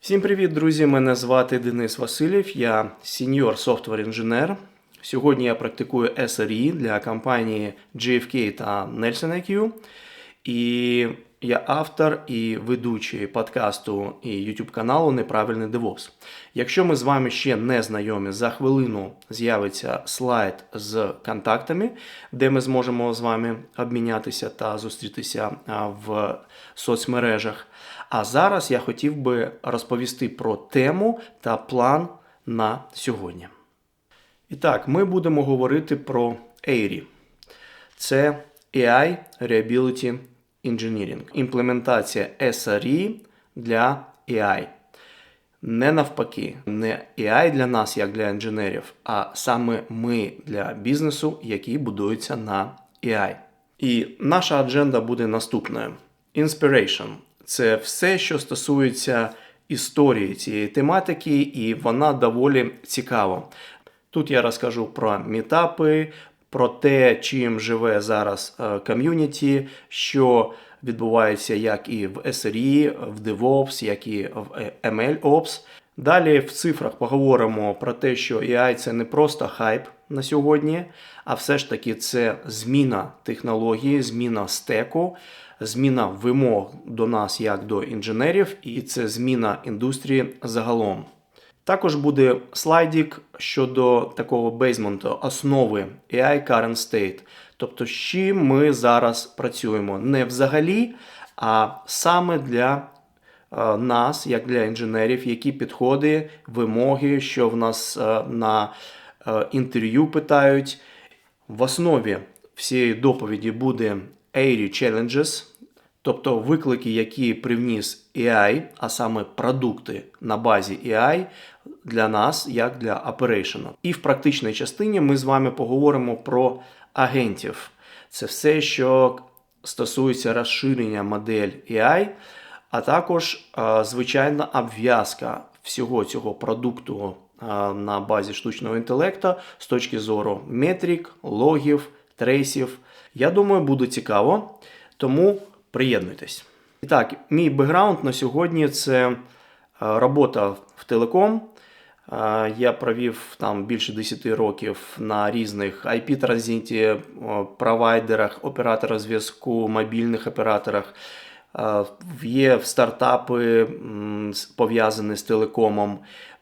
Всім привіт, друзі! Мене звати Денис Васильєв, я сіньор софтвер інженер. Сьогодні я практикую SRE для компанії GFK та Nelson IQ. І я автор і ведучий подкасту і YouTube каналу Неправильний DevOps. Якщо ми з вами ще не знайомі, за хвилину з'явиться слайд з контактами, де ми зможемо з вами обмінятися та зустрітися в соцмережах. А зараз я хотів би розповісти про тему та план на сьогодні. І так, ми будемо говорити про AIRI. Це AI Reliability Engineering. Імплементація SRE для AI. Не навпаки, не AI для нас, як для інженерів, а саме ми для бізнесу, який будується на AI. І наша адженда буде наступною: Inspiration – це все, що стосується історії цієї тематики, і вона доволі цікава. Тут я розкажу про мітапи, про те, чим живе зараз е, ком'юніті, що відбувається як і в SRE, в DevOps, як і в MLOps. Далі в цифрах поговоримо про те, що AI це не просто хайп на сьогодні, а все ж таки це зміна технології, зміна стеку, зміна вимог до нас як до інженерів, і це зміна індустрії загалом. Також буде слайдик щодо такого бейзменту, основи AI Current State. Тобто, з чим ми зараз працюємо. Не взагалі, а саме для е, нас, як для інженерів, які підходи, вимоги, що в нас е, на е, інтерв'ю питають. В основі всієї доповіді буде AIRI Challenges, тобто виклики, які привніс AI, а саме продукти на базі AI для нас, як для оперейшену. І в практичній частині ми з вами поговоримо про агентів. Це все, що стосується розширення модель AI, а також звичайна обв'язка всього цього продукту на базі штучного інтелекту з точки зору метрик, логів, трейсів. Я думаю, буде цікаво, тому приєднуйтесь. І так, мій бекграунд на сьогодні це е, робота в телеком. Е, Я провів там більше 10 років на різних IP-транзиті, провайдерах, операторах зв'язку, мобільних операторах. Е, Є стартапи пов'язані з телекомом.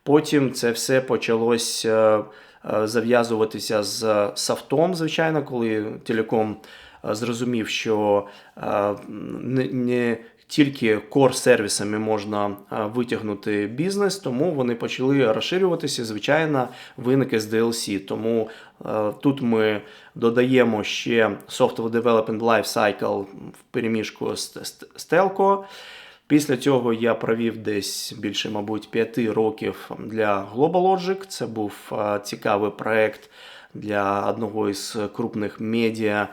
Потім це все почалось е, е, зав'язуватися з софтом, звичайно, коли телеком е, зрозумів, що е, не, тільки кор-сервісами можна е, витягнути бізнес, тому вони почали розширюватися. Звичайно, виник SDLC. Тому е, тут ми додаємо ще Software Development Lifecycle в переміжку з, з, з Telco. Після цього я провів десь більше, мабуть, п'яти років для GlobalLogic. Це був е, цікавий проект для одного із крупних медіа.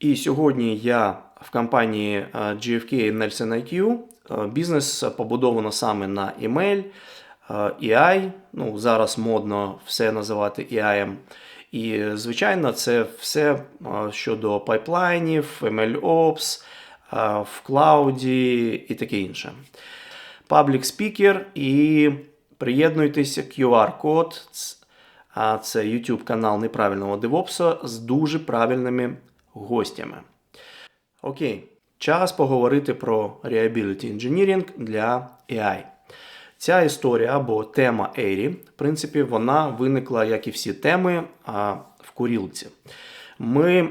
І сьогодні я в компанії е, GFK Nelson IQ. Е, Бізнес побудовано саме на email, е, EI. Ну, зараз модно все називати EI. І, звичайно, це все щодо пайплайнів, MLOps, е, в клауді і таке інше. Паблік спікер і приєднуйтеся QR-код. А це YouTube канал неправильного DevOps з дуже правильними гостями. Окей, час поговорити про Reliability Engineering для AI. Ця історія або тема AIRI, в принципі, вона виникла, як і всі теми, в курілці. Ми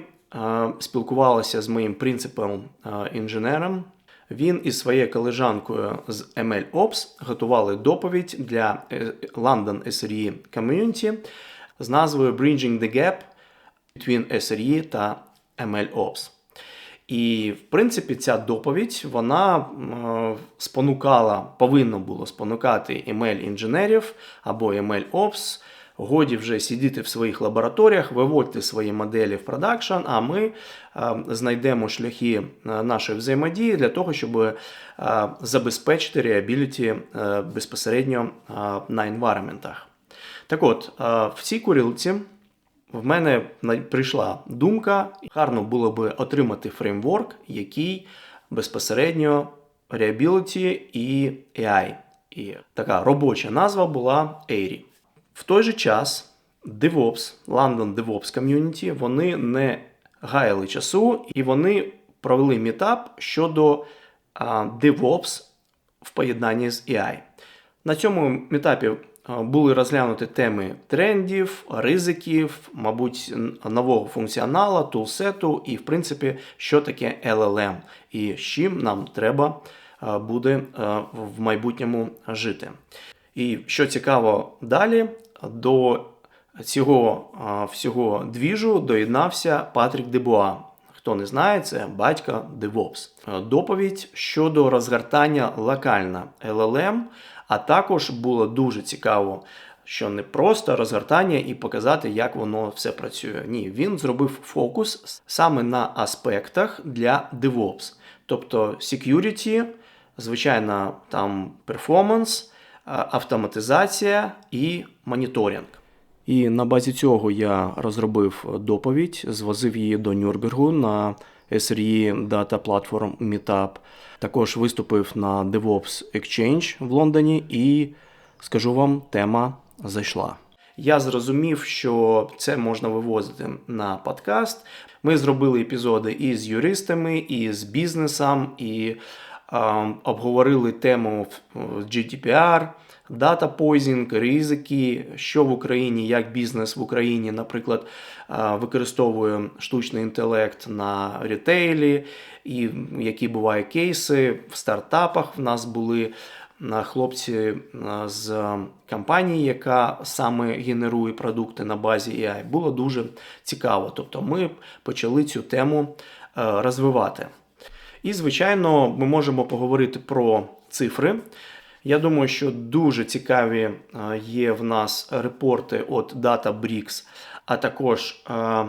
спілкувалися з моїм принципом інженером. Він із своєю колежанкою з MLOps готували доповідь для е, London SRE Community з назвою Bridging the Gap between SRE та MLOps. І, в принципі, ця доповідь вона е, спонукала, повинна було спонукати ML інженерів або ML Ops. Годі вже сидіти в своїх лабораторіях, виводьте свої моделі в продакшн, а ми е, знайдемо шляхи е, нашої взаємодії для того, щоб забезпечити реабіліті безпосередньо на інвайроментах. Так от, в цій курілці в мене прийшла думка, гарно було би отримати фреймворк, який безпосередньо Reliability і AI. І така робоча назва була AIRI. В той же час DevOps, London DevOps Community, вони не гаяли часу і вони провели мітап щодо DevOps в поєднанні з AI. На цьому мітапі були розглянуті теми трендів, ризиків, мабуть, нового функціонала, тулсету і, в принципі, що таке LLM і з чим нам треба буде в майбутньому жити. І що цікаво далі, до цього всього двіжу доєднався Патрік Дебуа. Хто не знає, це батько DevOps. Е, Доповідь щодо розгортання локально LLM, а також було дуже цікаво, що не просто розгортання і показати, як воно все працює. Ні, він зробив фокус саме на аспектах для DevOps, тобто security, звичайно, там а, автоматизація і моніторинг. І на базі цього я розробив доповідь, звозив її до Нюрнбергу на SRE Data Platform Meetup. Також виступив на DevOps Exchange в Лондоні, і скажу вам, тема зайшла. Я зрозумів, що це можна вивозити на подкаст. Ми зробили епізоди і з юристами, і з бізнесом, і е, обговорили тему GDPR, дата позінг, ризики, що в Україні, як бізнес в Україні, наприклад, використовує штучний інтелект на ретейлі, і які бувають кейси в стартапах. В нас були хлопці з компанії, яка саме генерує продукти на базі AI. Було дуже цікаво. Тобто ми почали цю тему розвивати. І, звичайно, ми можемо поговорити про цифри. Я думаю, що дуже цікаві е, є в нас репорти від Databricks, а також е,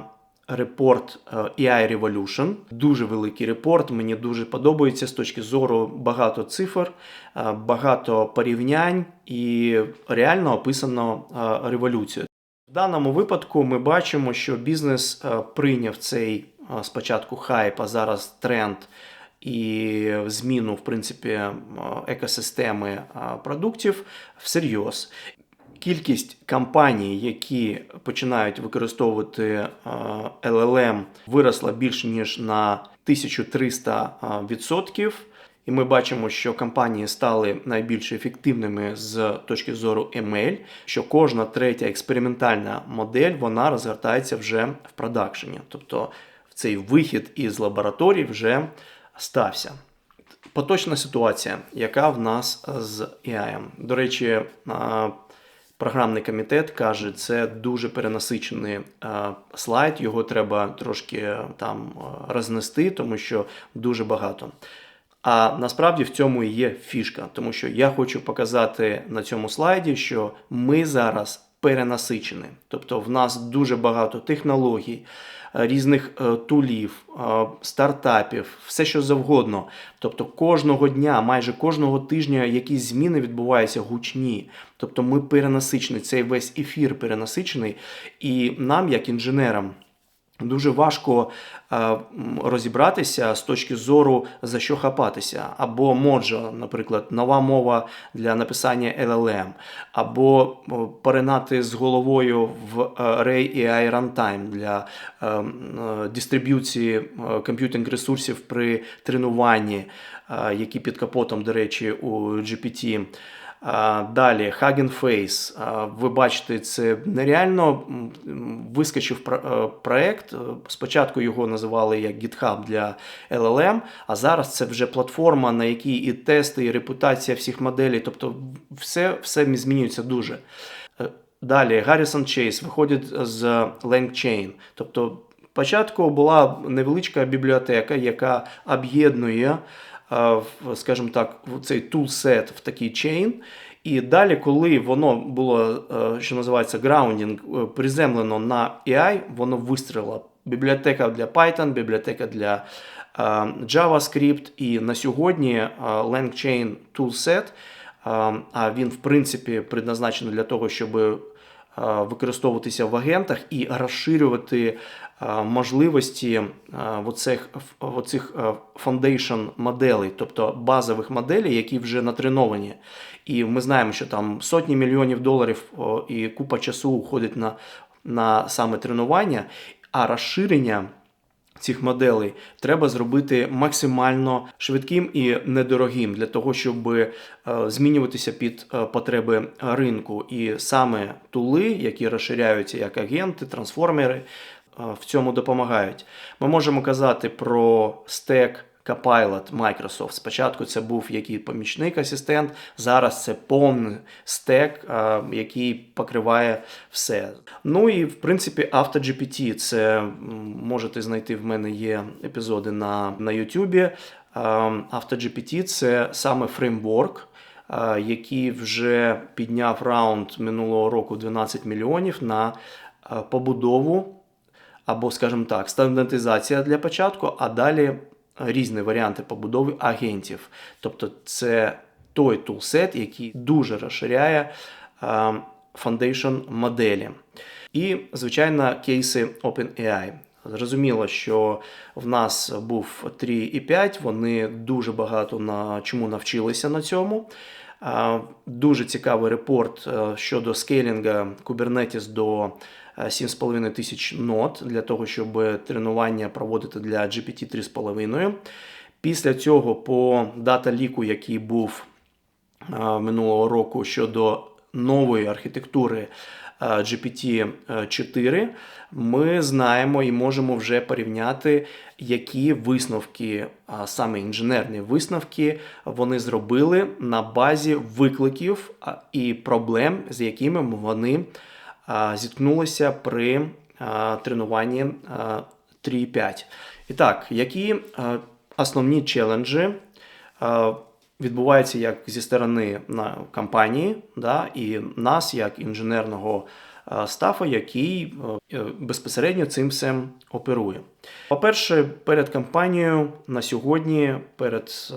репорт е, AI Revolution. Дуже великий репорт. Мені дуже подобається з точки зору багато цифр, багато порівнянь і реально описано революцію. В даному випадку ми бачимо, що бізнес прийняв цей спочатку хайп, а зараз тренд і зміну, в принципі, екосистеми продуктів всерйоз. Кількість компаній, які починають використовувати LLM, виросла більше ніж на 1300 е, відсотків. І ми бачимо, що компанії стали найбільш ефективними з точки зору ML, що кожна третя експериментальна модель вона розгортається вже в продакшені. Тобто цей вихід із лабораторій вже стався. Поточна ситуація, яка в нас з AI. До речі, програмний комітет каже, це дуже перенасичений слайд, його треба трошки там рознести, тому що дуже багато. А насправді в цьому і є фішка, тому що я хочу показати на цьому слайді, що ми зараз перенасичені. Тобто в нас дуже багато технологій, е, різних е, тулів, е, стартапів, все що завгодно. Тобто кожного дня, майже кожного тижня якісь зміни відбуваються гучні. Тобто ми перенасичені, цей весь ефір перенасичений, і нам, як інженерам, Дуже важко е, розібратися з точки зору за що хапатися, або Mojo, наприклад, нова мова для написання LLM, або поринати з головою в е, Ray AI Runtime для е, дистриб'юції комп'ютерних ресурсів при тренуванні, які під капотом, до речі, у GPT. Далі Hugging Face. Ви бачите, це нереально вискочив е, проект. Е, Спочатку його називали як GitHub для LLM, а зараз це вже платформа, на якій і тести, і репутація всіх моделей. Тобто все, все змінюється дуже. Е, Далі Гаррісон Чейз виходить з LangChain. Тобто Спочатку була невеличка бібліотека, яка об'єднує, скажімо так, в цей тулсет в такий чейн. І далі, коли воно було, е, що називається граундінг, е, приземлено на AI, воно вистрілило. Бібліотека для Python, бібліотека для е, JavaScript. І на сьогодні LangChain Toolset, а він в принципі предназначений для того, щоб використовуватися в агентах і розширювати можливості е, оцих, оцих е, foundation моделей, тобто базових моделей, які вже натреновані. І ми знаємо, що там сотні мільйонів доларів і купа часу уходить на, на саме тренування, а розширення цих моделей треба зробити максимально швидким і недорогим для того, щоб е, змінюватися під е, потреби ринку. І саме тули, які розширяються як агенти, трансформери, е, в цьому допомагають. Ми можемо казати про стек. Copilot Microsoft. Спочатку це був який помічник асистент, зараз це повний стек, який покриває все. Ну і в принципі AutoGPT, це можете знайти в мене є епізоди на, на YouTube. AutoGPT це саме фреймворк. Який вже підняв раунд минулого року 12 мільйонів на побудову або, скажімо так, стандартизація для початку, а далі різні варіанти побудови агентів. Тобто, це той тулсет, який дуже розширяє е, foundation моделі. І, звичайно, кейси OpenAI. Зрозуміло, що в нас був 3,5, вони дуже багато на чому навчилися на цьому. Е, Дуже цікавий репорт е, щодо скейлінга Kubernetes до е, 7,5 тисяч нод для того, щоб тренування проводити для GPT 3,5. Після цього по дата-ліку, який був минулого року щодо нової архітектури е, GPT-4, ми знаємо і можемо вже порівняти, які висновки, саме інженерні висновки, вони зробили на базі викликів і проблем, з якими вони зіткнулися при тренуванні 3.5. І так, які основні челенджі відбуваються як зі сторони компанії, да, і нас, як інженерного стафу, який е, безпосередньо цим всім оперує. По-перше, перед компанією на сьогодні, перед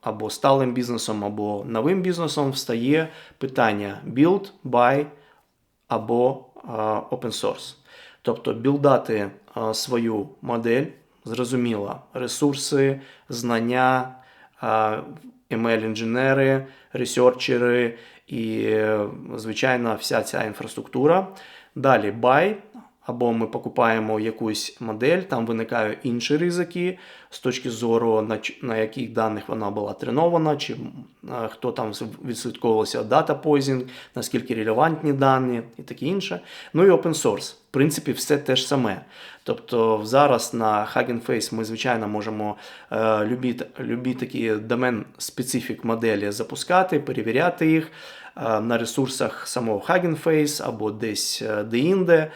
або сталим бізнесом, або новим бізнесом встає питання build, buy або е, open source. Тобто білдати е, свою модель, зрозуміло, ресурси, знання, ML-інженери, ресерчери і, е, звичайно, вся ця інфраструктура. Далі buy, або ми покупаємо якусь модель, там виникають інші ризики з точки зору, на, на яких даних вона була тренована, чи е, хто там відслідковувався дата позінг, наскільки релевантні дані і таке інше. Ну і open source. В принципі, все те ж саме. Тобто зараз на Hugging Face ми, звичайно, можемо е, любі, любі такі домен специфік моделі запускати, перевіряти їх е, на ресурсах самого Hugging Face або десь е, деінде,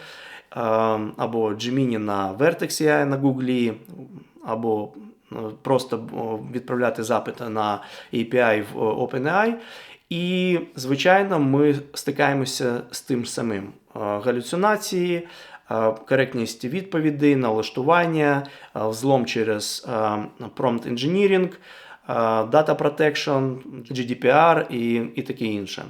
або Gemini на Vertex AI на Google, або е, просто відправляти запити на API в OpenAI. І, звичайно, ми стикаємося з тим самим: Е, галюцинації, е, коректність відповідей, налаштування, е, взлом через е, prompt engineering, е, data protection, GDPR і, і таке інше.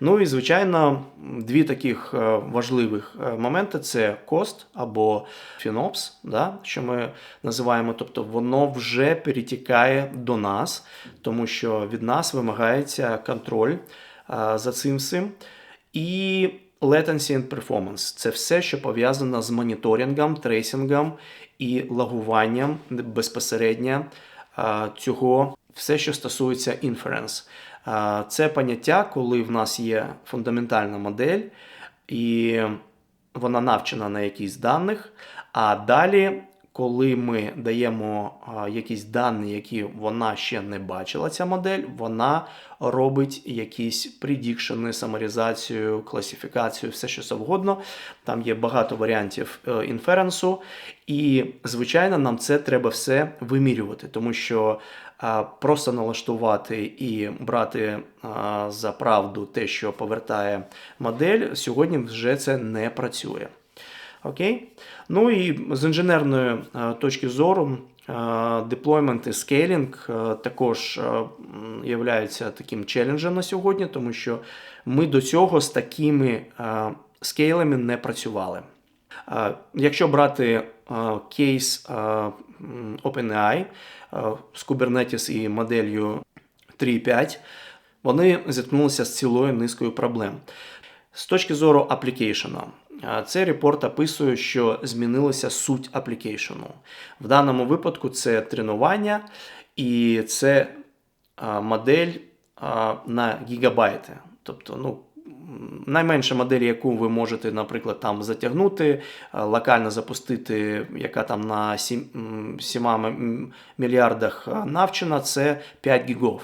Ну і, звичайно, дві таких е, важливих е, моменти це кост або FinOps, да, що ми називаємо, тобто воно вже перетікає до нас, тому що від нас вимагається контроль е, за цим всім. І latency and performance – це все, що пов'язано з моніторингом, трейсингом і лагуванням безпосередньо цього, все, що стосується inference. Це поняття, коли в нас є фундаментальна модель, і вона навчена на якісь даних, а далі. Коли ми даємо якісь дані, які вона ще не бачила, ця модель, вона робить якісь предікшени, самаризацію, класифікацію, все що завгодно. Там є багато варіантів е, інференсу, і звичайно, нам це треба все вимірювати, тому що просто налаштувати і брати за правду те, що повертає модель, сьогодні вже це не працює. Окей? Ну і з інженерної е, точки зору, деплоймент і скейлінг е, також є таким челенджем на сьогодні, тому що ми до цього з такими е, скейлами не працювали. Якщо брати кейс OpenAI з Kubernetes і моделлю 3.5, вони зіткнулися з цілою низкою проблем. З точки зору аплікейшена, цей репорт описує, що змінилася суть аплікейшену. В даному випадку це тренування і це модель на гігабайти. Тобто, ну, найменша модель, яку ви можете, наприклад, там затягнути, локально запустити, яка там на 7, 7 мільярдах навчена, це 5 гігов.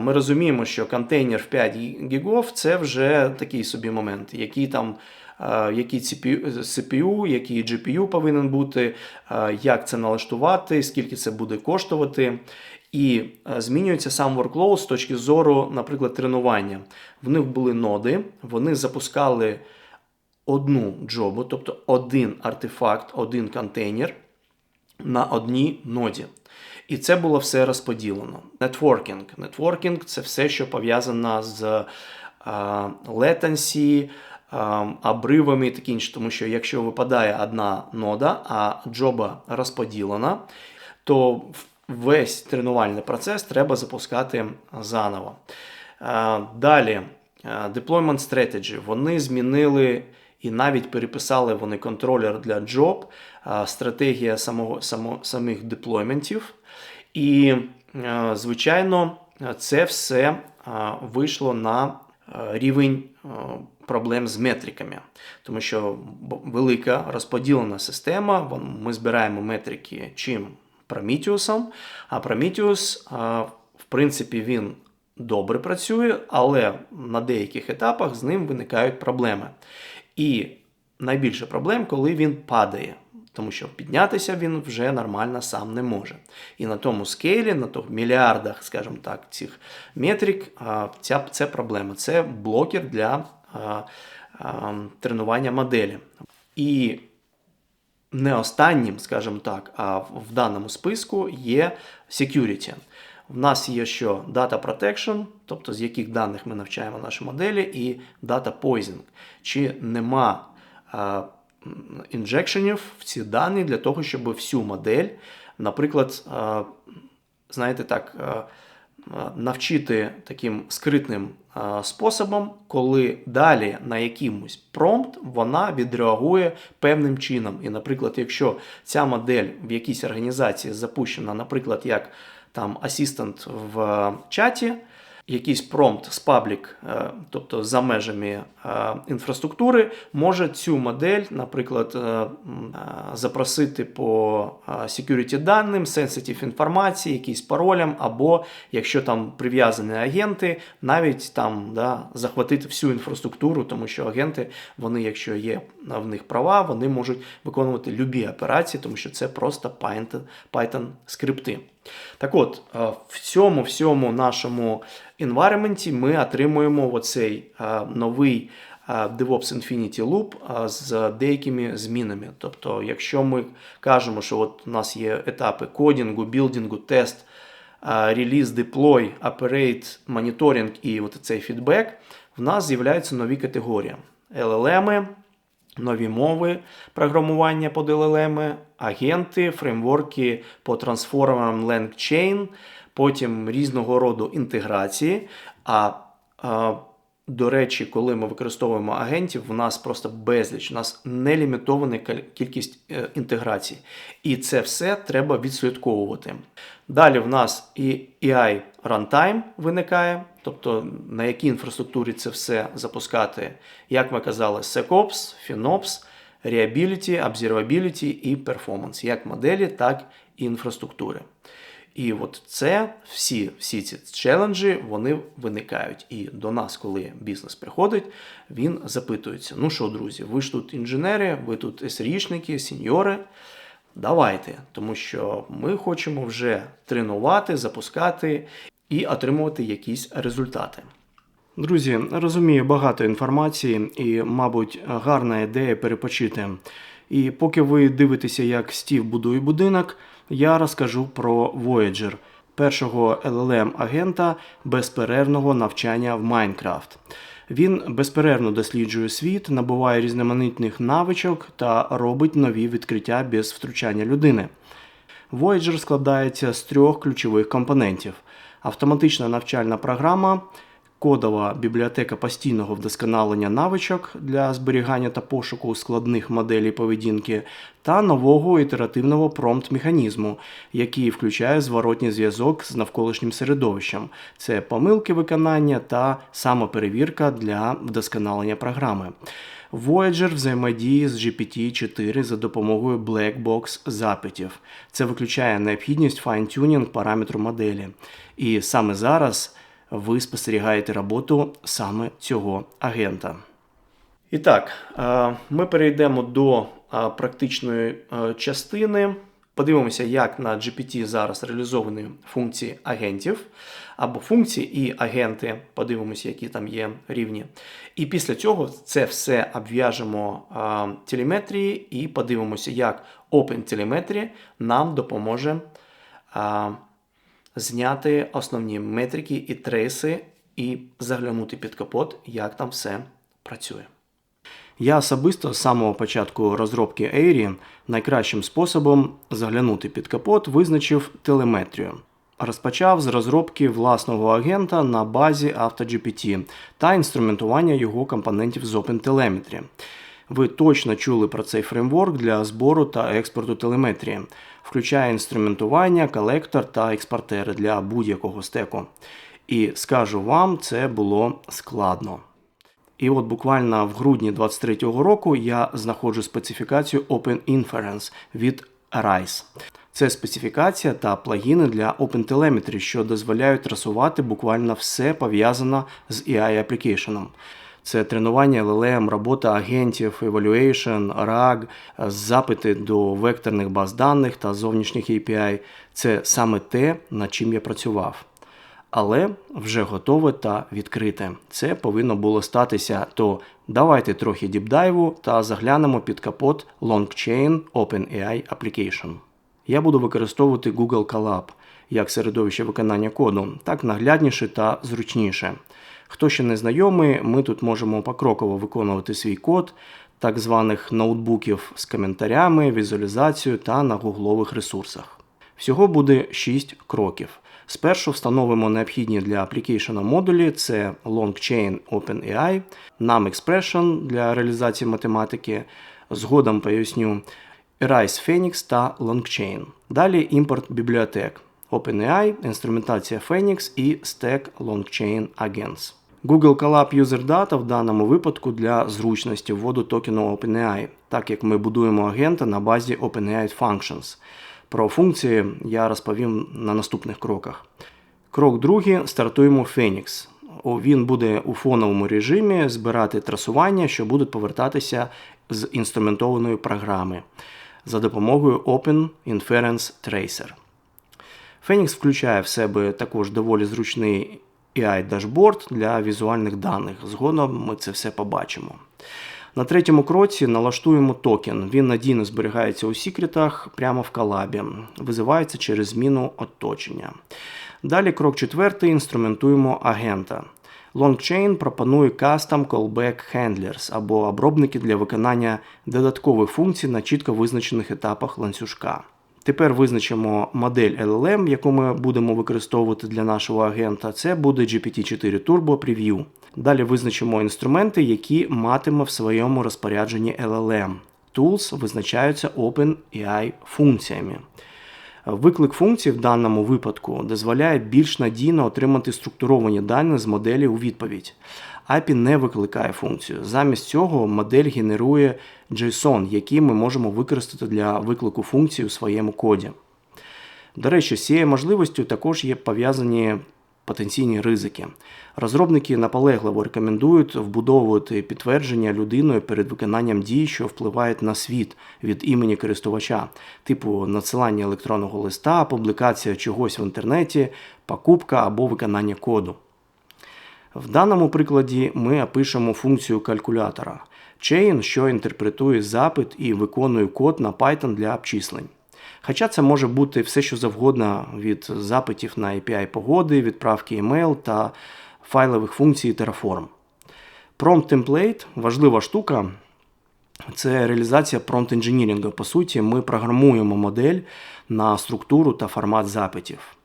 Ми розуміємо, що контейнер в 5 гігов це вже такий собі момент, який там. Який CPU, який GPU повинен бути, як це налаштувати, скільки це буде коштувати. І е, змінюється сам workload з точки зору, наприклад, тренування. В них були ноди, вони запускали одну джобу, тобто один артефакт, один контейнер на одній ноді. І це було все розподілено. Нетворкінг. Нетворкінг це все, що пов'язано з а, обривами і таке інше. Тому що якщо випадає одна нода, а джоба розподілена, то весь тренувальний процес треба запускати заново. Далі, Deployment Strategy. Вони змінили і навіть переписали вони контролер для а, стратегія самого, само, самих деплойментів. І, звичайно, це все вийшло на рівень проблем з метриками, тому що велика розподілена система. Ми збираємо метрики чим Prometheus, а е, в принципі, він добре працює, але на деяких етапах з ним виникають проблеми. І найбільше проблем, коли він падає. Тому що піднятися він вже нормально сам не може. І на тому скейлі, на тих мільярдах, скажімо так, цих метрик, ця, це проблема. Це блокер для тренування моделі. І не останнім, скажімо так, а в даному списку є security. В нас є що Data Protection, тобто з яких даних ми навчаємо наші моделі, і Data Poisoning. Чи нема інжекшенів в ці дані для того, щоб всю модель, наприклад, знаєте так, навчити таким скритним способом, коли далі на якимось промпт вона відреагує певним чином. І, наприклад, якщо ця модель в якійсь організації запущена, наприклад, як там асистент в е, чаті, якийсь промпт з паблік, е, тобто за межами е, інфраструктури, може цю модель, наприклад, е, запросити по security даним, sensitive інформації, якісь паролям, або якщо там прив'язані агенти, навіть там да, захватити всю інфраструктуру, тому що агенти, вони, якщо є в них права, вони можуть виконувати любі операції, тому що це просто Python, Python скрипти. Так от, е, в цьому всьому нашому environment ми отримуємо оцей е, новий е, DevOps Infinity Loop з деякими змінами. Тобто, якщо ми кажемо, що от у нас є етапи кодінгу, білдингу, тест, реліз, деплой, operate, моніторинг і от цей фідбек, в нас з'являються нові категорії. LLM, нові мови програмування під LLM, агенти, фреймворки по трансформерам LangChain, потім різного роду інтеграції. А, а до речі, коли ми використовуємо агентів, у нас просто безліч, у нас нелімітована кількість е, інтеграцій. І це все треба відслідковувати. Далі в нас і AI Runtime виникає, тобто на якій інфраструктурі це все запускати, як ми казали, SecOps, FinOps, Reliability, Observability і Performance, як моделі, так і інфраструктури. І от це всі, всі ці челенджі вони виникають. І до нас, коли бізнес приходить, він запитується: ну що, друзі, ви ж тут інженери, ви тут SRE-шники, сеньори. Давайте, тому що ми хочемо вже тренувати, запускати і отримувати якісь результати. Друзі, розумію багато інформації і, мабуть, гарна ідея перепочити. І поки ви дивитеся, як Стів будує будинок, я розкажу про Voyager, першого LLM-агента безперервного навчання в Майнкрафт. Він безперервно досліджує світ, набуває різноманітних навичок та робить нові відкриття без втручання людини. Voyager складається з трьох ключових компонентів: автоматична навчальна програма, кодова бібліотека постійного вдосконалення навичок для зберігання та пошуку складних моделей поведінки, та нового ітеративного промпт-механізму, який включає зворотній зв'язок з навколишнім середовищем. Це помилки виконання та самоперевірка для вдосконалення програми. Voyager взаємодіє з GPT-4 за допомогою Blackbox запитів. Це виключає необхідність файн-тюнінг параметру моделі. І саме зараз ви спостерігаєте роботу саме цього агента. І так, е, ми перейдемо до е, практичної е, частини. Подивимося, як на GPT зараз реалізовані функції агентів або функції і агенти. Подивимося, які там є рівні. І після цього це все обв'яжемо телеметрії і подивимося, як OpenTelemetry нам допоможе зняти основні метрики і треси, і заглянути під капот, як там все працює. Я особисто з самого початку розробки Airy найкращим способом заглянути під капот визначив телеметрію. Розпочав з розробки власного агента на базі AutoGPT та інструментування його компонентів з OpenTelemetry. Ви точно чули про цей фреймворк для збору та експорту телеметрії, включає інструментування, колектор та експортери для будь-якого стеку. І скажу вам, це було складно. І от буквально в грудні 2023 року я знаходжу специфікацію Open Inference від Arise. Це специфікація та плагіни для OpenTelemetry, що дозволяють трасувати буквально все пов'язане з AI аплікейшеном Це тренування LLM, робота агентів, evaluation, RAG, запити до векторних баз даних та зовнішніх API. Це саме те, над чим я працював. Але вже готове та відкрите. Це повинно було статися, то давайте трохи діпдайву та заглянемо під капот LongChain OpenAI Application. Я буду використовувати Google Colab як середовище виконання коду, так наглядніше та зручніше. Хто ще не знайомий, ми тут можемо покроково виконувати свій код так званих ноутбуків з коментарями, візуалізацією та на гуглових ресурсах. Всього буде 6 кроків. Спершу встановимо необхідні для аплікейшена модулі: це LongChain OpenAI, NumExpression для реалізації математики. Згодом поясню Arise Phoenix та LongChain. Далі імпорт бібліотек. OpenAI, інструментація Phoenix і Stack LongChain Agents. Google Colab User Data в даному випадку для зручності вводу токену OpenAI, так як ми будуємо агента на базі OpenAI Functions. Про функції я розповім на наступних кроках. Крок другий стартуємо Phoenix. Він буде у фоновому режимі збирати трасування, що будуть повертатися з інструментованої програми за допомогою Open Inference Tracer. Phoenix включає в себе також доволі зручний AI дашборд для візуальних даних. Згодом ми це все побачимо. На третьому кроці налаштуємо токен. Він надійно зберігається у секретах прямо в колабі, визивається через зміну оточення. Далі крок четвертий інструментуємо агента. Longchain пропонує Custom Callback Handlers або обробники для виконання додаткових функцій на чітко визначених етапах ланцюжка. Тепер визначимо модель LLM, яку ми будемо використовувати для нашого агента. Це буде GPT-4 Turbo Preview. Далі визначимо інструменти, які матиме в своєму розпорядженні LLM. Tools визначаються OpenAI функціями. Виклик функцій в даному випадку дозволяє більш надійно отримати структуровані дані з моделі у відповідь. API не викликає функцію. Замість цього модель генерує JSON, який ми можемо використати для виклику функції у своєму коді. До речі, з цією можливістю також є пов'язані потенційні ризики. Розробники наполегливо рекомендують вбудовувати підтвердження людиною перед виконанням дій, що впливають на світ від імені користувача, типу надсилання електронного листа, публікація чогось в інтернеті, покупка або виконання коду. В даному прикладі ми опишемо функцію калькулятора chain, що інтерпретує запит і виконує код на Python для обчислень. Хоча це може бути все, що завгодно від запитів на API погоди, відправки email та файлових функцій Terraform. Prompt Template важлива штука. Це реалізація prompt інженірінгу. По суті, ми програмуємо модель на структуру та формат запитів.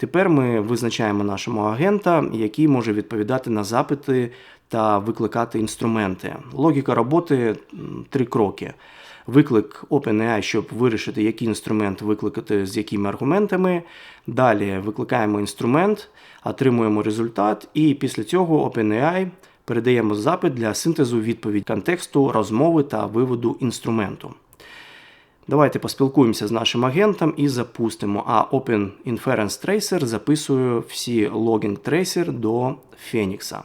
Тепер ми визначаємо нашого агента, який може відповідати на запити та викликати інструменти. Логіка роботи три кроки. Виклик OpenAI, щоб вирішити, який інструмент викликати з якими аргументами. Далі викликаємо інструмент, отримуємо результат, і після цього OpenAI передаємо запит для синтезу відповідь контексту, розмови та виводу інструменту. Давайте поспілкуємося з нашим агентом і запустимо. А Open Inference Tracer записує всі логінг трейсер до Phoenix.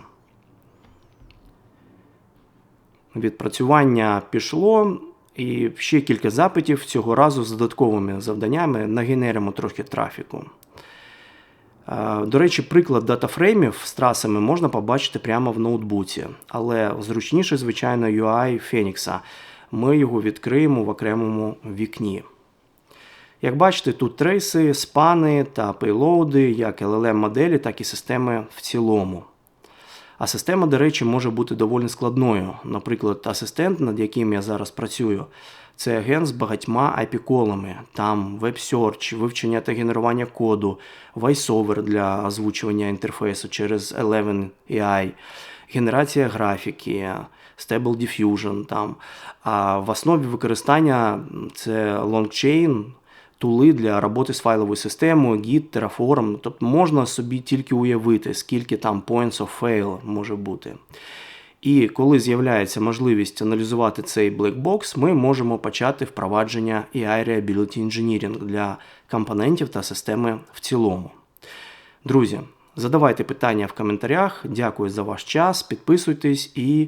Відпрацювання пішло. І ще кілька запитів цього разу з додатковими завданнями нагенеримо трохи трафіку. Е, До речі, приклад датафреймів з трасами можна побачити прямо в ноутбуці, але зручніше, звичайно, UI Phoenix. Ми його відкриємо в окремому вікні. Як бачите, тут трейси, спани та пейлоуди, як LLM-моделі, так і системи в цілому. А система, до речі, може бути доволі складною. Наприклад, асистент, над яким я зараз працюю, це агент з багатьма IP-колами. Там веб-серч, вивчення та генерування коду, VoiceOver для озвучування інтерфейсу через 11 AI, генерація графіки, Stable Diffusion. Там. А в основі використання це LongChain, тули для роботи з файловою системою, Git, Terraform. Тобто можна собі тільки уявити, скільки там points of fail може бути. І коли з'являється можливість аналізувати цей блекбокс, ми можемо почати впровадження AI Reliability Engineering для компонентів та системи в цілому. Друзі, задавайте питання в коментарях. Дякую за ваш час, підписуйтесь і